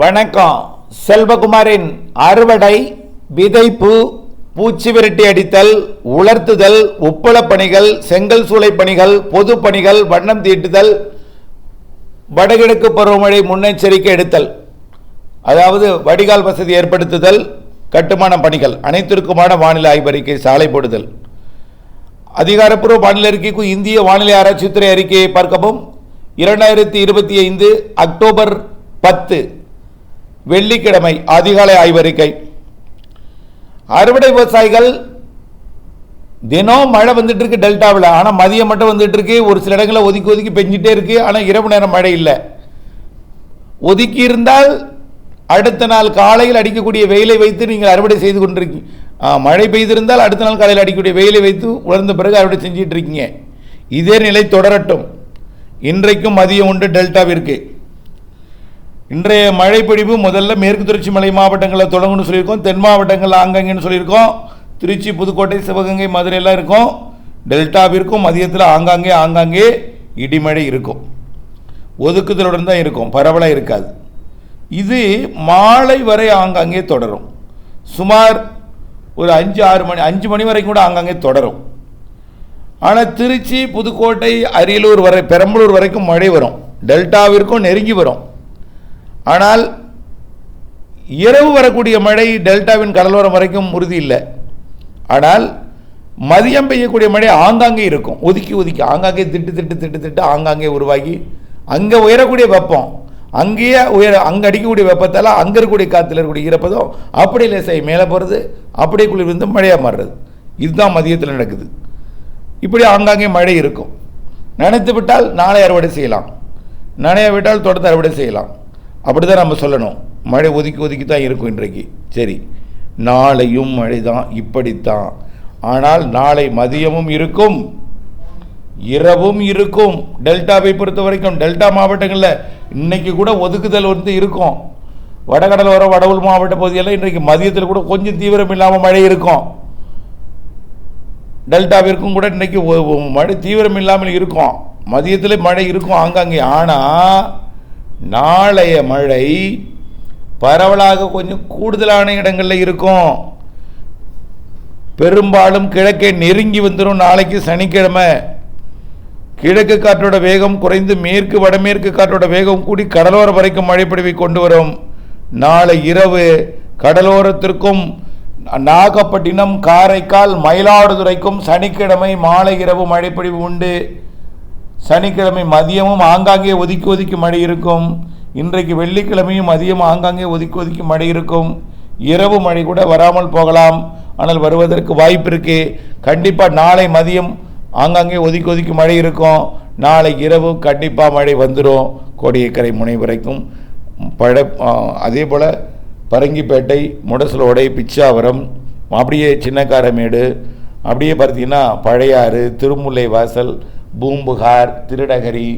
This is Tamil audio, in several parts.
வணக்கம். செல்வகுமாரின் அறுவடை விதைப்பு பூச்சி விரட்டி அடித்தல் உலர்த்துதல் உப்பளப் பணிகள் செங்கல் சூளை பணிகள் பொது பணிகள் வண்ணம் தீட்டுதல் வடகிழக்கு பருவமழை முன்னெச்சரிக்கை எடுத்தல் அதாவது வடிகால் வசதி ஏற்படுத்துதல் கட்டுமான பணிகள் அனைத்திற்குமான வானிலை ஆய்வறிக்கை சாலை போடுதல். அதிகாரப்பூர்வ வானிலை அறிக்கைக்கும் இந்திய வானிலை ஆராய்ச்சித்துறை அறிக்கையை பார்க்கவும். இரண்டாயிரத்தி இருபத்தி ஐந்து அக்டோபர் பத்து வெள்ளிக்கிழமை அதிகாலை ஆய்வறிக்கை. அறுவடை விவசாயிகள் தினம் மழை வந்துட்டு இருக்கு டெல்டாவில். ஆனால் மதியம் மட்டும் வந்துட்டு இருக்கு ஒரு சில இடங்களில் ஒதுக்கி ஒதுக்கி பெஞ்சிட்டே இருக்கு. ஆனால் இரவு நேரம் மழை இல்லை. ஒதுக்கி இருந்தால் அடுத்த நாள் காலையில் அடிக்கக்கூடிய வெயிலை வைத்து நீங்கள் அறுவடை செய்து கொண்டிருக்கீங்க மழை பெய்திருந்தால் அடுத்த நாள் காலையில் அடிக்கக்கூடிய வெயிலை வைத்து உலர்ந்த பிறகு அறுவடை செஞ்சிட்டு இருக்கீங்க. இதே நிலை தொடரட்டும். இன்றைக்கும் மதியம் உண்டு டெல்டாவிற்கு. இன்றைய மழைப்பொழிவு முதல்ல மேற்கு தொடர்ச்சி மலை மாவட்டங்களில் தொடங்கும்னு சொல்லியிருக்கோம். தென் மாவட்டங்களில் ஆங்காங்கன்னு சொல்லியிருக்கோம். திருச்சி புதுக்கோட்டை சிவகங்கை மதுரையெல்லாம் இருக்கும். டெல்டாவிற்கும் மதியத்தில் ஆங்காங்கே ஆங்காங்கே இடிமழை இருக்கும். ஒதுக்குதலுடன் தான் இருக்கும். பரவலாக இருக்காது. இது மாலை வரை ஆங்காங்கே தொடரும். சுமார் ஒரு அஞ்சு ஆறு மணி அஞ்சு மணி வரைக்கும் கூட ஆங்காங்கே தொடரும். ஆனால் திருச்சி புதுக்கோட்டை அரியலூர் வரை பெரம்பலூர் வரைக்கும் மழை வரும். டெல்டாவிற்கும் நெருங்கி வரும். ஆனால் இரவு வரக்கூடிய மழை டெல்டாவின் கடலோரம் வரைக்கும் உறுதி இல்லை. ஆனால் மதியம் பெய்யக்கூடிய மழை ஆங்காங்கே இருக்கும். ஒதுக்கி ஒதுக்கி. ஆங்காங்கே திட்டு திட்டு திட்டு திட்டு ஆங்காங்கே உருவாகி அங்கே உயரக்கூடிய வெப்பம் அங்கேயே உயர அங்கே அடிக்கக்கூடிய வெப்பத்தால் அங்கே இருக்கக்கூடிய காற்றுல இருக்கக்கூடிய ஈரப்பதம் அப்படியே லேசாகி மேலே போகிறது அப்படியே குளிர் வந்து மழையாக மாறுறது. இதுதான் மதியத்தில் நடக்குது. இப்படி ஆங்காங்கே மழை இருக்கும். நினைத்து விட்டால் நாளை அறுவடை செய்யலாம். நனைய விட்டால் தொடர்ந்து அறுவடை செய்யலாம். அப்படி தான் நம்ம சொல்லணும். மழை ஒதுக்கி ஒதுக்கி தான் இருக்கும் இன்றைக்கு. சரி. நாளையும் மழை தான் இப்படித்தான். ஆனால் நாளை மதியமும் இருக்கும் இரவும் இருக்கும். டெல்டாவை பொறுத்த வரைக்கும் டெல்டா மாவட்டங்களில் இன்றைக்கி கூட ஒதுக்குதல் வந்து இருக்கும். வடகடலோர வடவுள் மாவட்ட பகுதியெல்லாம் இன்றைக்கு மதியத்தில் கூட கொஞ்சம் தீவிரம் இல்லாமல் மழை இருக்கும். டெல்டாவிற்கும் கூட இன்றைக்கி மழை தீவிரம் இல்லாமல் இருக்கும். மதியத்தில் மழை இருக்கும் ஆங்காங்கே. ஆனால் நாளைய மழை பரவலாக கொஞ்சம் கூடுதலான இடங்களில் இருக்கும். பெரும்பாலும் கிழக்கே நெருங்கி வந்துடும் நாளைக்கு சனிக்கிழமை கிழக்கு காற்றோட வேகம் குறைந்து மேற்கு வடமேற்கு காற்றோட வேகம் கூடி கடலோரம் வரைக்கும் மழைப்பொழிவை கொண்டு வரும். நாளை இரவு கடலோரத்திற்கும் நாகப்பட்டினம் காரைக்கால் மயிலாடுதுறைக்கும் சனிக்கிழமை மாலை இரவு மழைப்பொழிவு உண்டு. சனிக்கிழமை மதியமும் ஆங்காங்கே ஒதுக்கி ஒதுக்கி மழை இருக்கும். இன்றைக்கு வெள்ளிக்கிழமையும் மதியம் ஆங்காங்கே ஒதுக்கி ஒதுக்கி மழை இருக்கும். இரவு மழை கூட வராமல் போகலாம். ஆனால் வருவதற்கு வாய்ப்பு இருக்கு. கண்டிப்பாக நாளை மதியம் ஆங்காங்கே ஒதுக்கி ஒதுக்கி மழை இருக்கும். நாளை இரவு கண்டிப்பாக மழை வந்துடும் கோடியக்கரை முனை வரைக்கும். பழ அதே போல் பரங்கிப்பேட்டை முடசலோடை பிச்சாவரம் அப்படியே சின்னக்காரமேடு அப்படியே பார்த்தீங்கன்னா பழையாறு திருமுல்லை வாசல் பூம்புகார் திருடகரி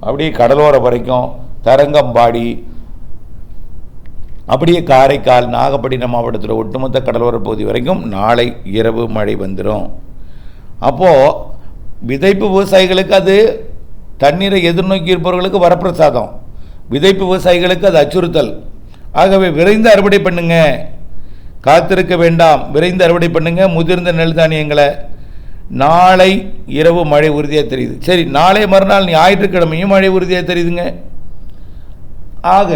அப்படியே கடலோரம் வரைக்கும் தரங்கம்பாடி அப்படியே காரைக்கால் நாகப்பட்டினம் மாவட்டத்தில் ஒட்டுமொத்த கடலோர பகுதி வரைக்கும் நாளை இரவு மழை வந்துடும் அப்போது விதைப்பு விவசாயிகளுக்கு அது தண்ணீரை எதிர்நோக்கி இருப்பவர்களுக்கு வரப்பிரசாதம். விதைப்பு விவசாயிகளுக்கு அது அச்சுறுத்தல். ஆகவே விரைந்து அறுவடை பண்ணுங்க. காத்திருக்க வேண்டாம். விரைந்து அறுவடை பண்ணுங்க. முதிர்ந்த நெல் தானியங்களை நாளை இரவு மழை உறுதியாக தெரியுது. சரி நாளை மறுநாள் ஞாயிற்றுக்கிழமையும் மழை உறுதியாக தெரியுதுங்க. ஆக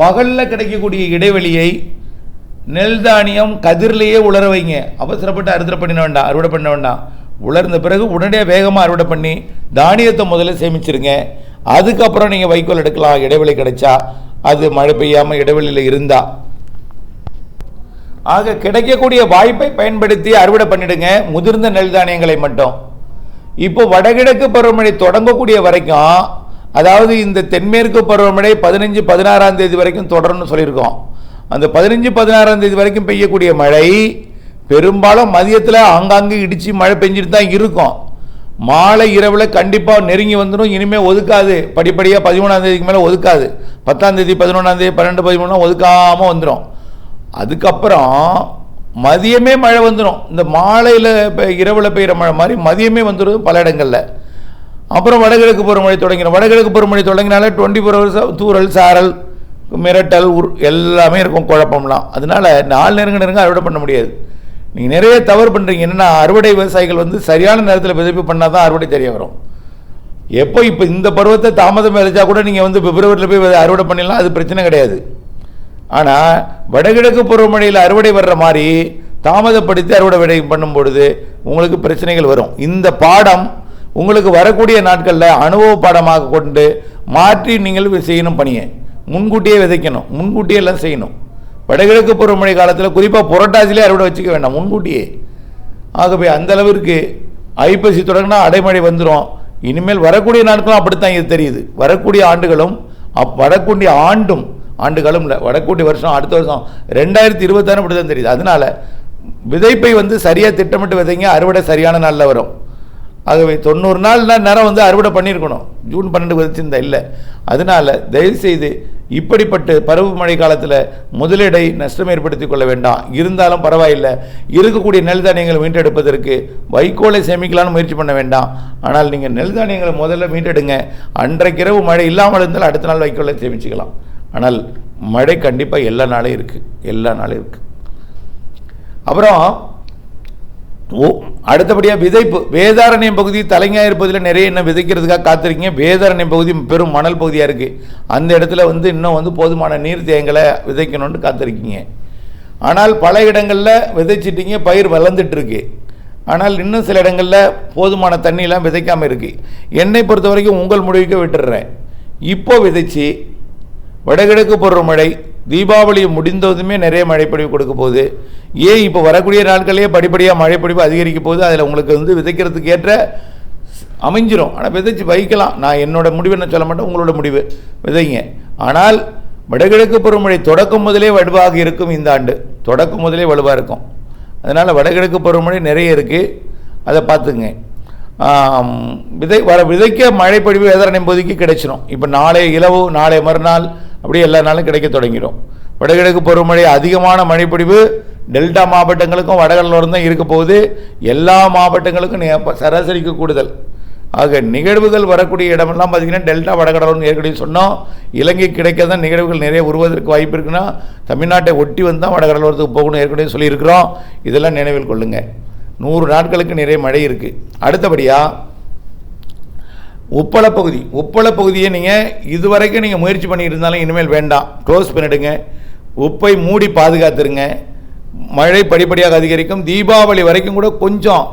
பகலில் கிடைக்கக்கூடிய இடைவெளியை நெல் தானியம் கதிர்லேயே உலர வைங்க. அவசரப்பட்டு அறுவடை பண்ண வேண்டாம் அறுவடை பண்ண வேண்டாம். உலர்ந்த பிறகு உடனடியாக வேகமாக அறுவடை பண்ணி தானியத்தை முதல்ல சேமிச்சிருங்க. அதுக்கப்புறம் நீங்கள் வைக்கோல் எடுக்கலாம் இடைவெளி கிடைச்சா அது மழை பெய்யாமல் இடைவெளியில் இருந்தால் ஆக கிடைக்கக்கூடிய வாய்ப்பை பயன்படுத்தி அறுவடை பண்ணிடுங்க. முதிர்ந்த நெல் தானியங்களை மட்டும். இப்போ வடகிழக்கு பருவமழை தொடங்கக்கூடிய வரைக்கும் அதாவது இந்த தென்மேற்கு பருவமழை பதினஞ்சு பதினாறாம் தேதி வரைக்கும் தொடரும்னு சொல்லியிருக்கோம். அந்த பதினஞ்சு பதினாறாம் தேதி வரைக்கும் பெய்யக்கூடிய மழை பெரும்பாலும் மதியத்தில் ஆங்காங்கே இடித்து மழை பெஞ்சிட்டு தான் இருக்கும். மாலை இரவில் கண்டிப்பாக நெருங்கி வந்துடும் இனிமேல் ஒதுக்காது. படிப்படியாக பதிமூணாம் தேதிக்கு மேலே ஒதுக்காது. பத்தாம் தேதி பதினொன்றாம் தேதி பன்னெண்டு பதிமூணு ஒதுக்காமல் வந்துடும் அதுக்கப்புறம் மதியமே மழை வந்துடும் இந்த மாலையில் இப்போ இரவில் பெய்கிற மழை மாதிரி மதியமே வந்துடும் பல இடங்களில். அப்புறம் வடகிழக்கு பருவமழை தொடங்கிடும் வடகிழக்கு பருவமழை தொடங்கினாலே டுவெண்ட்டி ஃபோர் ஹவர்ஸ் தூரல் சாரல் மிரட்டல் உர் எல்லாமே இருக்கும் குழப்பம்லாம். அதனால் நாலு நெருங்க நெருங்க அறுவடை பண்ண முடியாது. நீங்கள் நிறைய தவறு பண்ணுறீங்க என்னென்னா அறுவடை விவசாயிகள் வந்து சரியான நேரத்தில் விதைப்பு பண்ணால் தான் அறுவடை தெரிய வரும். எப்போ இப்போ இந்த பருவத்தை தாமதம் விதைச்சா கூட நீங்கள் வந்து பிப்ரவரியில் போய் அறுவடை பண்ணிடலாம். அது பிரச்சனை கிடையாது. ஆனால் வடகிழக்கு பருவமழையில் அறுவடை வர்ற மாதிரி தாமதப்படுத்தி அறுவடை விடை பண்ணும் பொழுது உங்களுக்கு பிரச்சனைகள் வரும். இந்த பாடம் உங்களுக்கு வரக்கூடிய நாட்களில் அனுபவ பாடமாக கொண்டு மாற்றி நீங்கள் செய்யணும் பணியை. முன்கூட்டியே விதைக்கணும். முன்கூட்டியே எல்லாம் செய்யணும். வடகிழக்கு பருவமழை காலத்தில் குறிப்பாக புரட்டாசிலே அறுவடை வச்சுக்க வேண்டாம். முன்கூட்டியே. ஆகவே அந்த அளவிற்கு ஐப்பசி தொடங்கினா அடைமழை வந்துடும் இனிமேல் வரக்கூடிய நாட்களும் அப்படித்தான் இது தெரியுது. வரக்கூடிய ஆண்டுகளும் அப் வரக்கூடிய ஆண்டும் ஆண்டுகளும் இல்லை வடக்கூட்டி வருஷம் அடுத்த வருஷம். ரெண்டாயிரத்தி இருபத்தாறு அப்படி தான் தெரியுது. அதனால விதைப்பை வந்து சரியாக திட்டமிட்டு விதைங்க அறுவடை சரியான நாளில் வரும். ஆகவே தொண்ணூறு நாள்னா நேரம் வந்து அறுவடை பண்ணியிருக்கணும். ஜூன் பன்னெண்டு விதைச்சிருந்தா இல்லை. அதனால தயவுசெய்து இப்படிப்பட்ட பருவமழை காலத்தில் முதலீடை நஷ்டம் ஏற்படுத்திக் கொள்ள வேண்டாம். இருந்தாலும் பரவாயில்லை. இருக்கக்கூடிய நெல் தானியங்களை மீட்டெடுப்பதற்கு வைக்கோலை சேமிக்கலாம்னு முயற்சி பண்ண வேண்டாம். ஆனால் நீங்கள் நெல் தானியங்களை முதல்ல மீட்டெடுங்க. அன்றைக்கிரவு மழை இல்லாமல் இருந்தால் அடுத்த நாள் வைக்கோலை சேமிச்சுக்கலாம். ஆனால் மழை கண்டிப்பாக எல்லா நாளும் இருக்குது எல்லா நாளும் இருக்குது அப்புறம் ஓ அடுத்தபடியாக விதைப்பு. வேதாரண்யம் பகுதி தலைஞாயிறு பகுதியில் நிறைய இன்னும் விதைக்கிறதுக்காக காத்திருக்கீங்க. வேதாரண்யம் பகுதி பெரும் மணல் பகுதியாக இருக்குது அந்த இடத்துல வந்து இன்னும் வந்து போதுமான நீர் தேங்கலை விதைக்கணும்னு காத்திருக்கீங்க. ஆனால் பல இடங்களில் விதைச்சிட்டிங்க பயிர் வளர்ந்துட்டுருக்கு ஆனால் இன்னும் சில இடங்களில் போதுமான தண்ணியெலாம் விதைக்காமல் இருக்குது என்னை பொறுத்த வரைக்கும் உங்கள் முடிவுக்கு விட்டுடுறேன். இப்போ விதைச்சி வடகிழக்கு பருவமழை தீபாவளி முடிந்ததுமே நிறைய மழைப்பொழிவு கொடுக்க போகுது. ஏன் இப்போ வரக்கூடிய நாட்களே படிப்படியாக மழைப்பொழிவு அதிகரிக்க போகுது? அதில் உங்களுக்கு வந்து விதைக்கிறதுக்கு ஏற்ற அமைஞ்சிரும். ஆனால் விதைச்சு வைக்கலாம். நான் என்னோட முடிவு என்ன சொல்ல மாட்டேன் உங்களோட முடிவு. விதைங்க. ஆனால் வடகிழக்கு பருவமழை தொடக்கம் முதலே வலுவாக இருக்கும் இந்த ஆண்டு. தொடக்கம் முதலே வலுவாக இருக்கும். அதனால் வடகிழக்கு பருவமழை நிறைய இருக்குது அதை பார்த்துங்க விதை வர விதைக்க மழைப்பொழிவு வேதாரண்யம் போதிக்கு கிடைச்சிரும். இப்போ நாளை இலவு நாளை மறுநாள் அப்படியே எல்லா நாளும் கிடைக்க தொடங்கிடும் வடகிழக்கு பருவமழை அதிகமான மழைப்பொழிவு டெல்டா மாவட்டங்களுக்கும் வடகடலோரம் தான் இருக்க போகுது. எல்லா மாவட்டங்களுக்கும் சராசரிக்கு கூடுதல். ஆக நிகழ்வுகள் வரக்கூடிய இடமெல்லாம் பார்த்தீங்கன்னா டெல்டா வடகடலோரம் ஏற்கனவே சொன்னோம். இலங்கை கிடைக்க தான் நிகழ்வுகள் நிறைய உருவதற்கு வாய்ப்பு இருக்குன்னா தமிழ்நாட்டை ஒட்டி வந்தால் வடகடலோரத்துக்கு போகணும் ஏற்கனவே சொல்லியிருக்கிறோம். இதெல்லாம் நினைவில் கொள்ளுங்கள் நூறு நாட்களுக்கு நிறைய மழை இருக்குது அடுத்தபடியாக உப்பள பகுதி உப்பள பகுதியை நீங்கள் இதுவரைக்கும் நீங்கள் முயற்சி பண்ணிட்டு இருந்தாலும் இனிமேல் வேண்டாம். க்ளோஸ் பண்ணிடுங்க. உப்பை மூடி பாதுகாத்துருங்க. மழை படிப்படியாக அதிகரிக்கும். தீபாவளி வரைக்கும் கூட கொஞ்சம்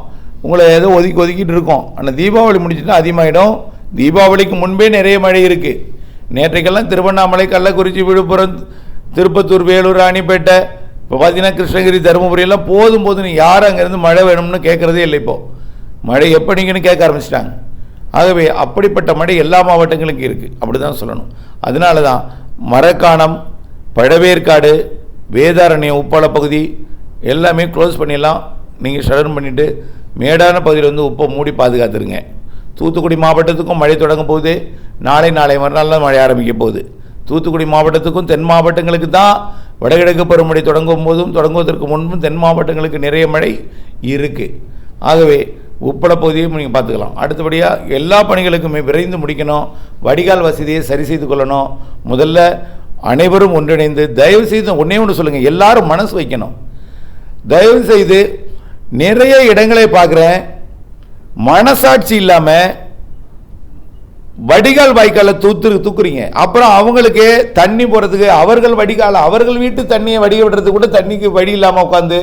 உங்களை ஏதோ ஒதுக்கி ஒதுக்கிட்டு இருக்கோம். ஆனால் தீபாவளி முடிச்சுட்டா அதிகமாகிடும் தீபாவளிக்கு முன்பே நிறைய மழை இருக்குது நேற்றைக்கெல்லாம் திருவண்ணாமலை கள்ளக்குறிச்சி விழுப்புரம் திருப்பத்தூர் வேலூர் ராணிப்பேட்டை இப்போ பார்த்தீங்கன்னா கிருஷ்ணகிரி தருமபுரி எல்லாம் போதும் போதும் யார் அங்கேருந்து மழை வேணும்னு கேட்குறதே இல்லை இப்போது மழை எப்படிங்கன்னு கேட்க ஆரம்பிச்சிட்டாங்க. ஆகவே அப்படிப்பட்ட மழை எல்லா மாவட்டங்களுக்கும் இருக்குது அப்படி தான் சொல்லணும். அதனால தான் மரக்காணம் பழவேற்காடு வேதாரண்யம் உப்பாள பகுதி எல்லாமே க்ளோஸ் பண்ணிடலாம். நீங்கள் ஷடன் பண்ணிவிட்டு மேடான பகுதியில் வந்து உப்பை மூடி பாதுகாத்துருங்க. தூத்துக்குடி மாவட்டத்துக்கும் மழை தொடங்க போகுது. நாளை நாளை மறுநாள் தான் மழை ஆரம்பிக்க போகுது. தூத்துக்குடி மாவட்டத்துக்கும் தென் மாவட்டங்களுக்கு தான் வடகிழக்கு பருவமழை தொடங்கும் போதும் தொடங்குவதற்கு முன்பும் தென் மாவட்டங்களுக்கு நிறைய மழை இருக்குது ஆகவே உப்பள பகுதியும் நீங்கள் பார்த்துக்கலாம். அடுத்தபடியாக எல்லா பணிகளுக்குமே விரைந்து முடிக்கணும். வடிகால் வசதியை சரி செய்து கொள்ளணும். முதல்ல அனைவரும் ஒன்றிணைந்து தயவு செய்து ஒன்றே ஒன்று சொல்லுங்கள் எல்லாரும் மனசு வைக்கணும். தயவு செய்து நிறைய இடங்களை பார்க்குறேன். மனசாட்சி இல்லாமல் வடிகால் வாய்க்கால தூத்து தூக்குறீங்க. அப்புறம் அவங்களுக்கு தண்ணி போகிறதுக்கு அவர்கள் வடிகால் அவர்கள் வீட்டு தண்ணியை வடிக விடுறதுக்கு கூட தண்ணிக்கு வழி இல்லாமல் உட்காந்து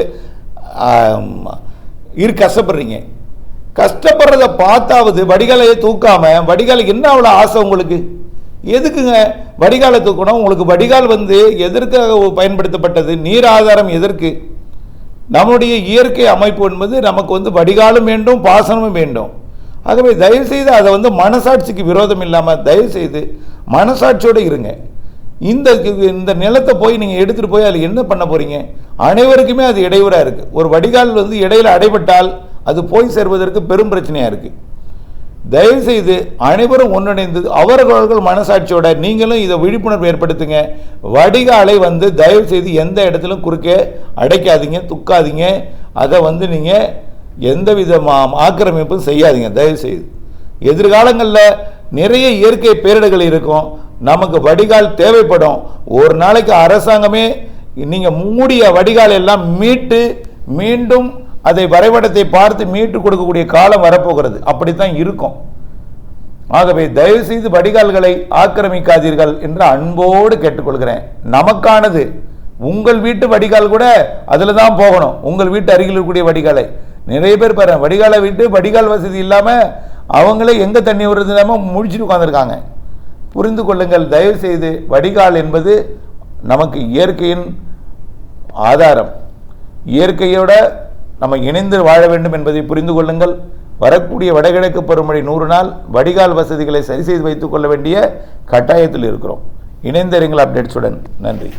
இரு கஷ்டப்படுறீங்க. கஷ்டப்படுறத பார்த்தாவது வடிகாலையே தூக்காம வடிகாலுக்கு என்ன அவ்வளோ ஆசை உங்களுக்கு? எதுக்குங்க வடிகாலை தூக்கணும்? உங்களுக்கு வடிகால் வந்து எதற்காக பயன்படுத்தப்பட்டது? நீர் ஆதாரம் எதற்கு? நம்முடைய இயற்கை அமைப்பு என்பது நமக்கு வந்து வடிகாலும் வேண்டும் பாசனமும் வேண்டும். ஆகவே தயவு செய்து அதை வந்து மனசாட்சிக்கு விரோதம் இல்லாமல் தயவு செய்து மனசாட்சியோடு இருங்க. இந்த இந்த நிலத்தை போய் நீங்கள் எடுத்துகிட்டு போய் அதில் என்ன பண்ண போகிறீங்க அனைவருக்குமே அது இடையூறாக இருக்குது ஒரு வடிகால் வந்து இடையில் அடைபட்டால் அது போய் சேர்வதற்கு பெரும் பிரச்சனையாக இருக்குது தயவு செய்து அனைவரும் ஒன்றிணைந்து அவரவர்கள் மனசாட்சியோட நீங்களும் இதை விழிப்புணர்வு ஏற்படுத்துங்க. வடிகாலை வந்து தயவு செய்து எந்த இடத்திலும் குறுக்கே அடைக்காதீங்க துக்காதீங்க. அதை வந்து நீங்கள் எந்த விதமாக ஆக்கிரமிப்பும் செய்யாதீங்க தயவுசெய்து. எதிர்காலங்களில் நிறைய இயற்கை பேரிடர்கள் இருக்கும். நமக்கு வடிகால் தேவைப்படும். ஒரு நாளைக்கு அரசாங்கமே நீங்கள் மூடிய வடிகால் எல்லாம் மீட்டு மீண்டும் அதை வரைபடத்தை பார்த்து மீட்டு கொடுக்கக்கூடிய காலம் வரப்போகிறது. அப்படித்தான் இருக்கும். ஆகவே தயவு செய்து வடிகால்களை ஆக்கிரமிக்காதீர்கள் என்று அன்போடு கேட்டுக்கொள்கிறேன். நமக்கானது. உங்கள் வீட்டு வடிகால் கூட அதில் தான் போகணும். உங்கள் வீட்டு அருகில் இருக்கக்கூடிய வடிகாலை. நிறைய பேர் பாருங்க வடிகாலை விட்டு வடிகால் வசதி இல்லாமல் அவங்களே எங்கே தண்ணி வருது இல்லாமல் முழிச்சிட்டு உட்காந்துருக்காங்க புரிந்து கொள்ளுங்கள். தயவு செய்து வடிகால் என்பது நமக்கு இயற்கையின் ஆதாரம். இயற்கையோட நம்ம இணைந்து வாழ வேண்டும் என்பதை புரிந்து கொள்ளுங்கள். வரக்கூடிய வடகிழக்கு பருவமழை நூறு நாள் வடிகால் வசதிகளை சரி செய்து வைத்துக் கொள்ள வேண்டிய கட்டாயத்தில் இருக்கிறோம். இணைந்திருங்கள் அப்டேட்ஸுடன் நன்றி.